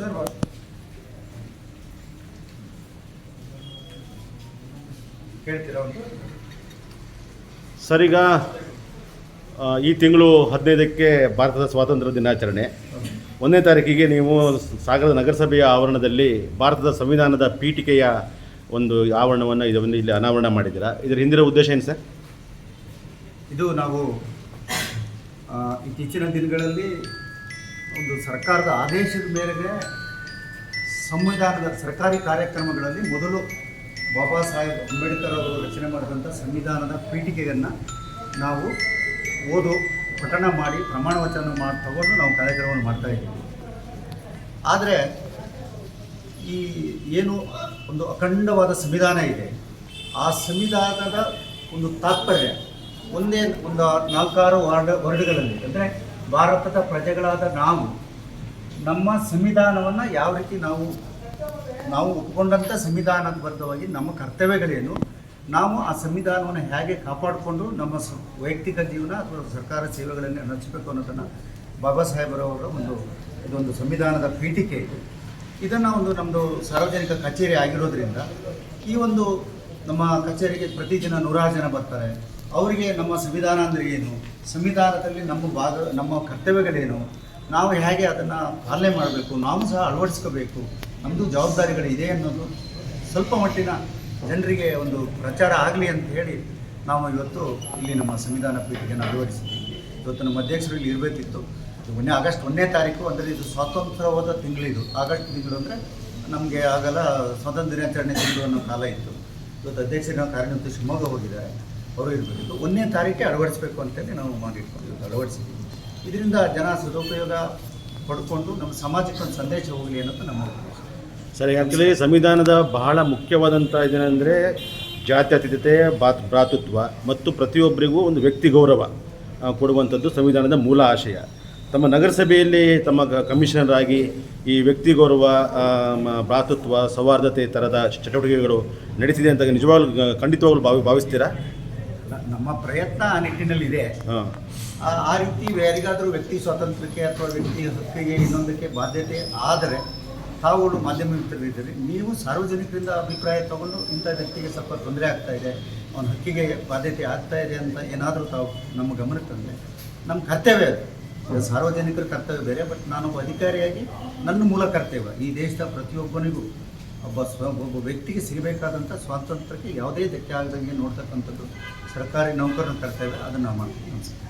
Sir ಕೇಳ್ತೀರಾ ಒಂದು sir ಈಗ ಈ ತಿಂಗಳು ಹದಿನೈದಕ್ಕೆ ಭಾರತದ ಸ್ವಾತಂತ್ರ್ಯ ದಿನಾಚರಣೆ. ಒಂದನೇ ತಾರೀಕಿಗೆ ನೀವು ಸಾಗರದ ನಗರಸಭೆಯ ಆವರಣದಲ್ಲಿ ಭಾರತದ ಸಂವಿಧಾನದ ಪೀಠಿಕೆಯ ಒಂದು ಆವರಣವನ್ನು ಇದನ್ನು ಇಲ್ಲಿ ಅನಾವರಣ ಮಾಡಿದ್ದೀರಾ? ಇದರ ಹಿಂದಿರೋ ಉದ್ದೇಶ ಏನು ಸರ್? ಇದು ನಾವು ಇತ್ತೀಚಿನ ದಿನಗಳಲ್ಲಿ ಒಂದು ಸರ್ಕಾರದ ಆದೇಶದ ಮೇರೆಗೆ ಸಂವಿಧಾನದ ಸರ್ಕಾರಿ ಕಾರ್ಯಕ್ರಮಗಳಲ್ಲಿ ಮೊದಲು ಬಾಬಾ ಸಾಹೇಬ್ ಅಂಬೇಡ್ಕರ್ ಅವರು ರಚನೆ ಮಾಡಿದಂಥ ಸಂವಿಧಾನದ ಪೀಠಿಕೆಯನ್ನು ನಾವು ಓದು, ಪಠಣ ಮಾಡಿ, ಪ್ರಮಾಣ ವಚನ ಮಾಡಿ ತಗೊಂಡು ನಾವು ಕಾರ್ಯಕ್ರಮವನ್ನು ಮಾಡ್ತಾ ಇದ್ದೀವಿ. ಆದರೆ ಈ ಏನು ಒಂದು ಅಖಂಡವಾದ ಸಂವಿಧಾನ ಇದೆ, ಆ ಸಂವಿಧಾನದ ಒಂದು ತಾತ್ಪರ್ಯ ಒಂದೇ ಒಂದು ನಾಲ್ಕಾರು ವಾರ್ಡ್ ವರ್ಡ್ಗಳಲ್ಲಿ, ಅಂದರೆ ಭಾರತದ ಪ್ರಜೆಗಳಾದ ನಾವು, ನಮ್ಮ ಸಂವಿಧಾನವನ್ನು ಯಾವ ರೀತಿ ನಾವು ನಾವು ಒಪ್ಪಿಕೊಂಡಂಥ ಸಂವಿಧಾನಬದ್ಧವಾಗಿ ನಮ್ಮ ಕರ್ತವ್ಯಗಳೇನು, ನಾವು ಆ ಸಂವಿಧಾನವನ್ನು ಹೇಗೆ ಕಾಪಾಡಿಕೊಂಡು ನಮ್ಮ ವೈಯಕ್ತಿಕ ಜೀವನ ಅಥವಾ ಸರ್ಕಾರ ಸೇವೆಗಳನ್ನು ನಡೆಸಬೇಕು ಅನ್ನೋದನ್ನು ಬಾಬಾ ಸಾಹೇಬರವರ ಒಂದು, ಇದೊಂದು ಸಂವಿಧಾನದ ಪೀಠಿಕೆ ಇದು. ಇದನ್ನು ಒಂದು ನಮ್ಮದು ಸಾರ್ವಜನಿಕ ಕಚೇರಿ ಆಗಿರೋದ್ರಿಂದ ಈ ಒಂದು ನಮ್ಮ ಕಚೇರಿಗೆ ಪ್ರತಿದಿನ ನೂರಾರು ಜನ ಬರ್ತಾರೆ. ಅವರಿಗೆ ನಮ್ಮ ಸಂವಿಧಾನ ಅಂದರೆ ಏನು? ಸಂವಿಧಾನದಲ್ಲಿ ನಮ್ಮ ಭಾಗ, ನಮ್ಮ ಕರ್ತವ್ಯಗಳೇನು? ನಾವು ಹೇಗೆ ಅದನ್ನು ಪಾಲನೆ ಮಾಡಬೇಕು? ನಾವು ಸಹ ಅಳವಡಿಸ್ಕೋಬೇಕು. ನಮ್ಮದು ಜವಾಬ್ದಾರಿಗಳಿದೆ ಅನ್ನೋದು ಸ್ವಲ್ಪ ಮಟ್ಟಿನ ಜನರಿಗೆ ಒಂದು ಪ್ರಚಾರ ಆಗಲಿ ಅಂತ ಹೇಳಿ ನಾವು ಇವತ್ತು ಇಲ್ಲಿ ನಮ್ಮ ಸಂವಿಧಾನ ಪೀಠಿಗೆಯನ್ನು ಅಳವಡಿಸಿದ್ದೀವಿ ಇವತ್ತು ನಮ್ಮ ಅಧ್ಯಕ್ಷರು ಇಲ್ಲಿ ಇರಬೇಕಿತ್ತು. ಒಂದೇ ಆಗಸ್ಟ್ ಒಂದನೇ ತಾರೀಕು, ಅಂದರೆ ಇದು ಸ್ವಾತಂತ್ರ್ಯವಾದ ತಿಂಗಳಿದು ಆಗಸ್ಟ್ ತಿಂಗಳು ಅಂದರೆ ನಮಗೆ ಆಗಲ್ಲ, ಸ್ವಾತಂತ್ರ್ಯ ದಿನಾಚರಣೆ ತಿಂಗಳು ಅನ್ನೋ ಕಾಲ ಇತ್ತು. ಇವತ್ತು ಅಧ್ಯಕ್ಷರು ಕಾರ್ಯನಿರತ ಶಿವಮೊಗ್ಗ ಹೋಗಿದ್ದಾರೆ. ಅವರು ಇರಬೇಕು ಒಂದನೇ ತಾರೀಕೆ ಅಳವಡಿಸಬೇಕು ಅಂತೇಳಿ ನಾವು ಮಾಡಿಟ್ಕೊಂಡು ಇವತ್ತು ಅಳವಡಿಸಿದ್ದೀವಿ ಇದರಿಂದ ಜನ ಸದುಪಯೋಗ ಪಡ್ಕೊಂಡು ನಮ್ಮ ಸಮಾಜಕ್ಕೆ ಒಂದು ಸಂದೇಶ ಹೋಗಲಿ ಅನ್ನೋದು ನಮ್ಮ ಸರ್ ಆ್ಯಕ್ಚುಲಿ ಸಂವಿಧಾನದ ಬಹಳ ಮುಖ್ಯವಾದಂಥ ಇದೇನೆಂದರೆ ಜಾತ್ಯತೀತತೆ ಬಾತ್ ಭ್ರಾತೃತ್ವ ಮತ್ತು ಪ್ರತಿಯೊಬ್ಬರಿಗೂ ಒಂದು ವ್ಯಕ್ತಿ ಗೌರವ ಕೊಡುವಂಥದ್ದು ಸಂವಿಧಾನದ ಮೂಲ ಆಶಯ. ತಮ್ಮ ನಗರಸಭೆಯಲ್ಲಿ ತಮ್ಮ ಕಮಿಷನರ್ ಆಗಿ ಈ ವ್ಯಕ್ತಿ ಗೌರವ ಭ್ರಾತೃತ್ವ, ಸೌಹಾರ್ದತೆ ಥರದ ಚಟುವಟಿಕೆಗಳು ನಡೆಸಿದೆ ಅಂತ ನಿಜವಾಗ್ಲೂ ಖಂಡಿತವಾಗ್ಲೂ ಭಾವಿ, ಭಾವಿಸ್ತೀರಾ? ನಮ್ಮ ಪ್ರಯತ್ನ ಆ ನಿಟ್ಟಿನಲ್ಲಿ ಇದೆ ಆ ರೀತಿ ಯಾರಿಗಾದರೂ ವ್ಯಕ್ತಿ ಸ್ವಾತಂತ್ರ್ಯಕ್ಕೆ ಅಥವಾ ವ್ಯಕ್ತಿ ಹಕ್ಕಿಗೆ ಇನ್ನೊಂದಕ್ಕೆ ಬಾಧ್ಯತೆ ಆದರೆ ತಾವುಗಳು ಮಾಧ್ಯಮ ಮಿತ್ರರಿದ್ದೀರಿ ನೀವು ಸಾರ್ವಜನಿಕರಿಂದ ಅಭಿಪ್ರಾಯ ತಗೊಂಡು ಇಂಥ ವ್ಯಕ್ತಿಗೆ ಸ್ವಲ್ಪ ತೊಂದರೆ ಆಗ್ತಾ ಇದೆ ಅವನ ಹಕ್ಕಿಗೆ ಬಾಧ್ಯತೆ ಆಗ್ತಾ ಇದೆ ಅಂತ ಏನಾದರೂ ತಾವು ನಮ್ಮ ಗಮನಕ್ಕೆ ತಂದರೆ ನಮ್ಮ ಕರ್ತವ್ಯ ಅದು. ಸಾರ್ವಜನಿಕರ ಕರ್ತವ್ಯ ಬೇರೆ ಬಟ್ ನಾನೊಬ್ಬ ಅಧಿಕಾರಿಯಾಗಿ ನನ್ನ ಮೂಲ ಕರ್ತವ್ಯ ಈ ದೇಶದ ಪ್ರತಿಯೊಬ್ಬನಿಗೂ ಒಬ್ಬ ಸ್ವ ಒಬ್ಬ ವ್ಯಕ್ತಿಗೆ ಸಿಗಬೇಕಾದಂಥ ಸ್ವಾತಂತ್ರ್ಯಕ್ಕೆ ಯಾವುದೇ ಧಕ್ಕೆ ಆಗದಂಗೆ ನೋಡ್ತಕ್ಕಂಥದ್ದು ಸರ್ಕಾರಿ ನೌಕರನ ಕರ್ತವ್ಯ ಅದನ್ನು ನಾವು ಮಾಡ್ತೀವಿ. ನಮಸ್ಕಾರ